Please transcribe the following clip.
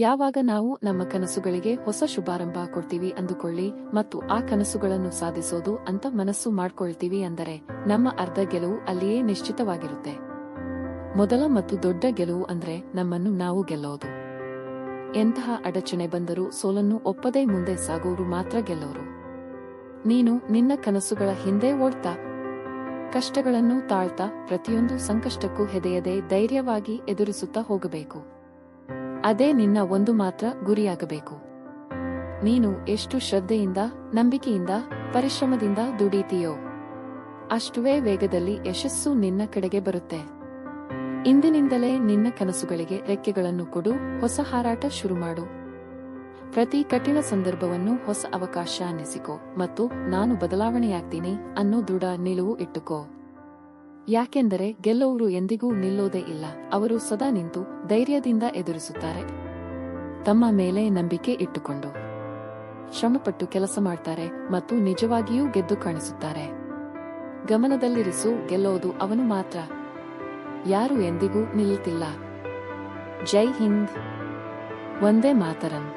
ಯಾವಾಗ ನಾವು ನಮ್ಮ ಕನಸುಗಳಿಗೆ ಹೊಸ ಶುಭಾರಂಭ ಕೊಡ್ತೀವಿ ಅಂದುಕೊಳ್ಳಿ ಮತ್ತು ಆ ಕನಸುಗಳನ್ನು ಸಾಧಿಸೋದು ಅಂತ ಮನಸ್ಸು ಮಾಡ್ಕೊಳ್ತೀವಿ ಅಂದರೆ ನಮ್ಮ ಅರ್ಧ ಗೆಲುವು ಅಲ್ಲಿಯೇ ನಿಶ್ಚಿತವಾಗಿರುತ್ತೆ. ಮೊದಲ ಮತ್ತು ದೊಡ್ಡ ಗೆಲುವು ಅಂದ್ರೆ ನಮ್ಮನ್ನು ನಾವು ಗೆಲ್ಲೋದು. ಎಂತಹ ಅಡಚಣೆ ಬಂದರೂ ಸೋಲನ್ನು ಒಪ್ಪದೇ ಮುಂದೆ ಸಾಗೋರು ಮಾತ್ರ ಗೆಲ್ಲೋರು. ನೀನು ನಿನ್ನ ಕನಸುಗಳ ಹಿಂದೆ ಓಡ್ತಾ, ಕಷ್ಟಗಳನ್ನು ತಾಳ್ತಾ ಪ್ರತಿಯೊಂದು ಸಂಕಷ್ಟಕ್ಕೂ ಹೆದೆಯದೆ ಧೈರ್ಯವಾಗಿ ಎದುರಿಸುತ್ತಾ ಹೋಗಬೇಕು. ಅದೇ ನಿನ್ನ ಒಂದು ಮಾತ್ರ ಗುರಿಯಾಗಬೇಕು. ನೀನು ಎಷ್ಟು ಶ್ರದ್ಧೆಯಿಂದ, ನಂಬಿಕೆಯಿಂದ, ಪರಿಶ್ರಮದಿಂದ ದುಡೀತೀಯೋ, ಅಷ್ಟುವೇ ವೇಗದಲ್ಲಿ ಯಶಸ್ಸು ನಿನ್ನ ಕಡೆಗೆ ಬರುತ್ತೆ. ಇಂದಿನಿಂದಲೇ ನಿನ್ನ ಕನಸುಗಳಿಗೆ ರೆಕ್ಕೆಗಳನ್ನು ಕೊಡು, ಹೊಸ ಹಾರಾಟ ಶುರು ಮಾಡು. ಪ್ರತಿ ಕಠಿಣ ಸಂದರ್ಭವನ್ನು ಹೊಸ ಅವಕಾಶ ಅನ್ನಿಸಿಕೋ ಮತ್ತು ನಾನು ಬದಲಾವಣೆಯಾಗ್ತೀನಿ ಅನ್ನೋ ದೃಢ ನಿಲುವು ಇಟ್ಟುಕೋ. ಯಾಕೆಂದರೆ ಗೆಲ್ಲುವರು ಎಂದಿಗೂ ನಿಲ್ಲೋದೇ ಇಲ್ಲ, ಅವರು ಸದಾ ನಿಂತು ಧೈರ್ಯದಿಂದ ಎದುರಿಸುತ್ತಾರೆ. ತಮ್ಮ ಮೇಲೆ ನಂಬಿಕೆ ಇಟ್ಟುಕೊಂಡು. ಶ್ರಮಪಟ್ಟು ಕೆಲಸ ಮಾಡ್ತಾರೆ ಮತ್ತು ನಿಜವಾಗಿಯೂ ಗೆದ್ದು ಕಾಣಿಸುತ್ತಾರೆ. ಗಮನದಲ್ಲಿರಿಸು, ಗೆಲ್ಲೋದು ಅವನು ಮಾತ್ರ. ಯಾರು ಎಂದಿಗೂ ನಿಲ್ಲುತ್ತಿಲ್ಲ. ಜೈ ಹಿಂದ್. ಒಂದೇ ಮಾತರಂ.